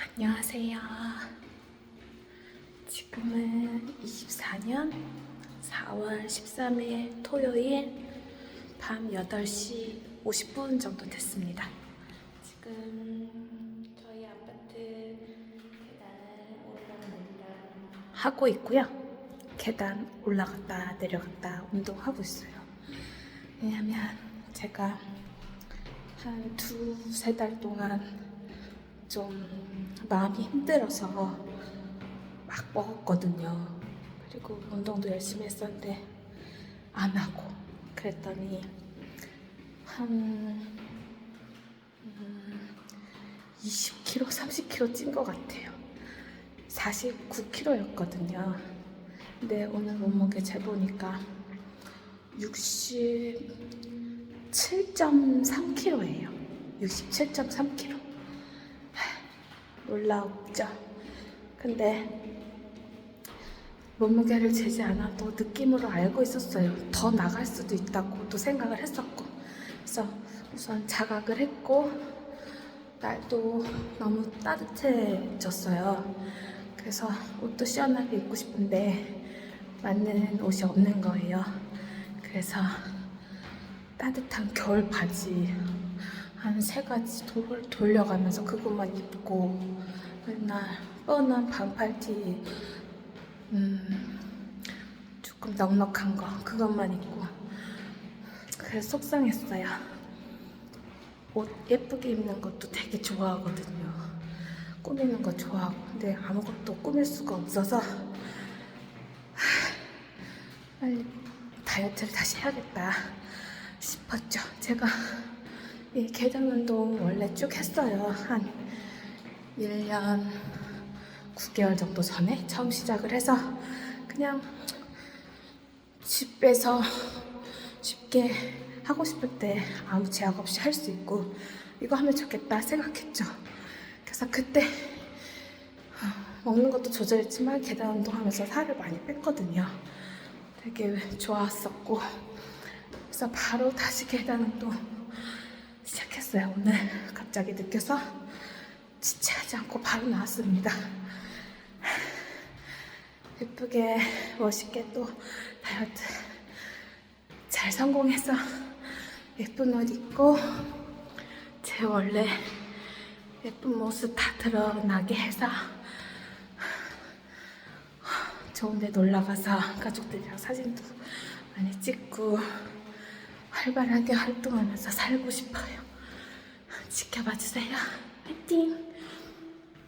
안녕하세요. 지금은 24년 4월 13일 토요일 밤 8시 50분 정도 됐습니다. 지금 저희 아파트 계단을 올라내리라 하고 있고요. 계단 올라갔다 내려갔다 운동하고 있어요. 왜냐면 제가 한 두세 달 동안 좀 마음이 힘들어서 막 먹었거든요. 그리고 운동도 열심히 했었는데 안 하고 그랬더니 한 음, 20kg, 30kg 찐 것 같아요. 49kg였거든요. 근데 오늘 몸무게 재보니까 67.3kg예요. 67.3kg. 놀라웠죠. 근데 몸무게를 재지 않아도 느낌으로 알고 있었어요. 더 나갈 수도 있다고 또 생각을 했었고. 그래서 우선 자각을 했고, 날도 너무 따뜻해졌어요. 그래서 옷도 시원하게 입고 싶은데 맞는 옷이 없는 거예요. 그래서 따뜻한 겨울 바지 한 세 가지 돌, 돌려가면서 그것만 입고 맨날 뻔한 반팔티 음, 조금 넉넉한 거 그것만 입고 그래서 속상했어요. 옷 예쁘게 입는 것도 되게 좋아하거든요. 꾸미는 거 좋아하고 근데 아무것도 꾸밀 수가 없어서 하, 빨리 다이어트를 다시 해야겠다 싶었죠. 제가 이 계단 운동 원래 쭉 했어요. 한 1년 9개월 정도 전에 처음 시작을 해서 그냥 집에서 쉽게 하고 싶을 때 아무 제약 없이 할 수 있고 이거 하면 좋겠다 생각했죠. 그래서 그때 먹는 것도 조절했지만 계단 운동하면서 살을 많이 뺐거든요. 되게 좋았었고 그래서 바로 다시 계단 운동 했어요. 오늘 갑자기 느껴서 지체하지 않고 바로 나왔습니다. 예쁘게 멋있게 또 다이어트 잘 성공해서 예쁜 옷 입고 제 원래 예쁜 모습 다 드러나게 해서 좋은 데 놀러 가서 가족들이랑 사진도 많이 찍고 활발하게 활동하면서 살고 싶어요. 지켜봐 주세요. 화이팅!